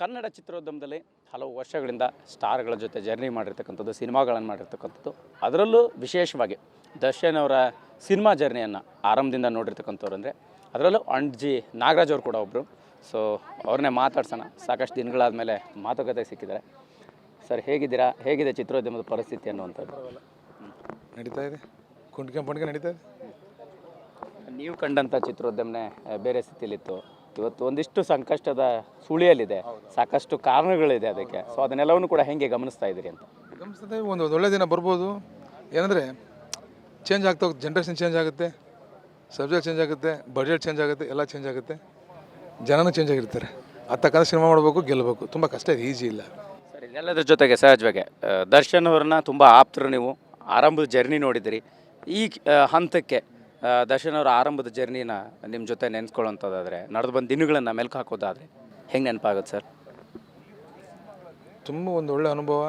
ಕನ್ನಡ ಚಿತ್ರೋದ್ಯಮದಲ್ಲಿ ಹಲವು ವರ್ಷಗಳಿಂದ ಸ್ಟಾರ್ಗಳ ಜೊತೆ ಜರ್ನಿ ಮಾಡಿರ್ತಕ್ಕಂಥದ್ದು ಸಿನಿಮಾಗಳನ್ನು ಮಾಡಿರ್ತಕ್ಕಂಥದ್ದು. ಅದರಲ್ಲೂ ವಿಶೇಷವಾಗಿ ದರ್ಶನ್ ಅವರ ಸಿನಿಮಾ ಜರ್ನಿಯನ್ನು ಆರಂಭದಿಂದ ನೋಡಿರ್ತಕ್ಕಂಥವ್ರು ಅಂದರೆ ಅದರಲ್ಲೂ ಅಂಡ್ಜಿ ನಾಗರಾಜ್ ಅವರು ಕೂಡ ಒಬ್ಬರು ಸೊ ಅವ್ರನ್ನೇ ಮಾತಾಡ್ಸೋಣ. ಸಾಕಷ್ಟು ದಿನಗಳಾದ ಮೇಲೆ ಮಾತುಕತೆ ಸಿಕ್ಕಿದ್ದಾರೆ. ಸರ್ ಹೇಗಿದ್ದೀರಾ? ಹೇಗಿದೆ ಚಿತ್ರೋದ್ಯಮದ ಪರಿಸ್ಥಿತಿ ಅನ್ನುವಂಥದ್ದು? ನಡೀತಾ ಇದೆ. ಕುಂಟ್ಕೆ ಪುಂಡ್ಕೆ ನಡೀತಾ ಇದೆ. ನೀವು ಕಂಡಂಥ ಚಿತ್ರೋದ್ಯಮನೇ ಬೇರೆ ಸ್ಥಿತಿಲಿತ್ತು ಇವತ್ತು ಒಂದಿಷ್ಟು ಸಂಕಷ್ಟದ ಸುಳಿಯಲ್ಲಿದೆ. ಸಾಕಷ್ಟು ಕಾರಣಗಳಿದೆ ಅದಕ್ಕೆ. ಸೊ ಅದನ್ನೆಲ್ಲವನ್ನು ಕೂಡ ಹೆಂಗೆ ಗಮನಿಸ್ತಾ ಇದ್ದೀರಿ ಅಂತ. ಗಮನಿಸ್ತದೆ ಒಂದು ಒಂದು ಒಳ್ಳೆ ದಿನ ಬರ್ಬೋದು. ಏನಂದರೆ ಚೇಂಜ್ ಆಗ್ತಾ ಹೋಗುತ್ತೆ ಜನ್ರೇಷನ್ ಚೇಂಜ್ ಆಗುತ್ತೆ. ಸಬ್ಜೆಕ್ಟ್ ಚೇಂಜ್ ಆಗುತ್ತೆ ಬಜೆಟ್ ಚೇಂಜ್ ಆಗುತ್ತೆ ಎಲ್ಲ ಚೇಂಜ್ ಆಗುತ್ತೆ. ಜನನೂ ಚೇಂಜ್ ಆಗಿರ್ತಾರೆ. ಅದು ತಕ್ಕಂಥ ಸಿನಿಮಾ ಮಾಡಬೇಕು ಗೆಲ್ಲಬೇಕು ತುಂಬ ಕಷ್ಟ ಇದೆ ಈಸಿ ಇಲ್ಲ. ಸರ್ ಇದೆಲ್ಲದ್ರ ಜೊತೆಗೆ ಸಹಜವಾಗಿ ದರ್ಶನ್ ಅವ್ರನ್ನ ತುಂಬ ಆಪ್ತರು ನೀವು. ಆರಂಭದ ಜರ್ನಿ ನೋಡಿದಿರಿ ಈ ಹಂತಕ್ಕೆ ದರ್ಶನ್ ಅವರ ಆರಂಭದ ಜರ್ನಿನ ನಿಮ್ಮ ಜೊತೆ ನೆನೆಸ್ಕೊಳ್ಳೋಂಥದ್ದಾದರೆ, ನಡೆದು ಬಂದ ದಿನಗಳನ್ನು ಮೆಲ್ಕು ಹಾಕೋದಾದರೆ ಹೆಂಗೆ ನೆನಪಾಗುತ್ತೆ ಸರ್? ತುಂಬ ಒಂದು ಒಳ್ಳೆ ಅನುಭವ,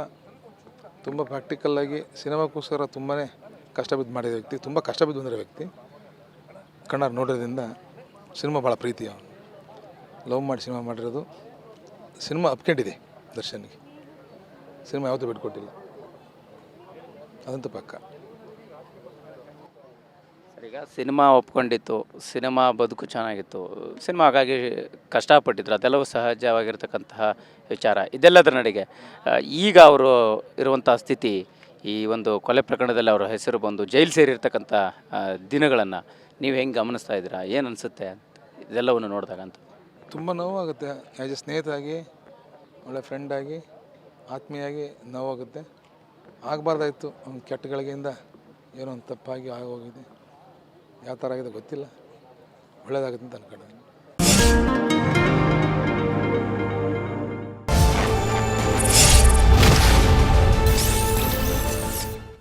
ತುಂಬ ಪ್ರಾಕ್ಟಿಕಲ್ಲಾಗಿ ಸಿನಿಮಾಕ್ಕೋಸ್ಕರ ತುಂಬಾ ಕಷ್ಟ ಬಿದ್ದು ಮಾಡಿದ ವ್ಯಕ್ತಿ, ತುಂಬ ಕಷ್ಟ ಬಿದ್ದು ಬಂದಿರೋ ವ್ಯಕ್ತಿ. ಕಣ್ಣಾರು ನೋಡೋದ್ರಿಂದ ಸಿನಿಮಾ ಭಾಳ ಪ್ರೀತಿ ಅವನು. ಲವ್ ಮಾಡಿ ಸಿನಿಮಾ ಮಾಡಿರೋದು, ಸಿನಿಮಾ ಅಪ್ಕೊಂಡಿದೆ ದರ್ಶನ್ಗೆ. ಸಿನಿಮಾ ಯಾವತ್ತೂ ಬಿಟ್ಕೊಟ್ಟಿಲ್ಲ. ಅದಂತೂ ಪಕ್ಕ. ಈಗ ಸಿನಿಮಾ ಒಪ್ಕೊಂಡಿತ್ತು, ಸಿನಿಮಾ ಬದುಕು ಚೆನ್ನಾಗಿತ್ತು. ಸಿನಿಮಾ ಹಾಗಾಗಿ ಕಷ್ಟಪಟ್ಟಿದ್ರು. ಅದೆಲ್ಲವೂ ಸಹಜವಾಗಿರ್ತಕ್ಕಂತಹ ವಿಚಾರ. ಇದೆಲ್ಲದರ ನಡಿಗೆ ಈಗ ಅವರು ಇರುವಂಥ ಸ್ಥಿತಿ, ಈ ಒಂದು ಕೊಲೆ ಪ್ರಕರಣದಲ್ಲಿ ಅವರ ಹೆಸರು ಬಂದು ಜೈಲು ಸೇರಿರ್ತಕ್ಕಂಥ ದಿನಗಳನ್ನು ನೀವು ಹೆಂಗೆ ಗಮನಿಸ್ತಾ ಇದ್ದೀರಾ? ಏನು ಅನಿಸುತ್ತೆ? ಇದೆಲ್ಲವನ್ನು ನೋಡಿದಾಗ ಅಂತ. ತುಂಬ ನೋವಾಗುತ್ತೆ. ಆ್ಯಸ್ ಎ ಸ್ನೇಹಿತರಾಗಿ, ಒಳ್ಳೆ ಫ್ರೆಂಡಾಗಿ ಆತ್ಮೀಯಾಗಿ ನೋವಾಗುತ್ತೆ. ಆಗಬಾರ್ದಾಯ್ತು ಅವ್ನ ಕೆಟ್ಟಗಳಿಗೆಯಿಂದ ಏನೋ ಒಂದು ತಪ್ಪಾಗಿ ಆಗೋಗಿದೆ. ಯಾವ ಥರ ಆಗಿದೆ ಗೊತ್ತಿಲ್ಲ. ಒಳ್ಳೇದಾಗುತ್ತೆ ಅಂತ ಅನ್ಕೊಂಡಿದ್ದೀನಿ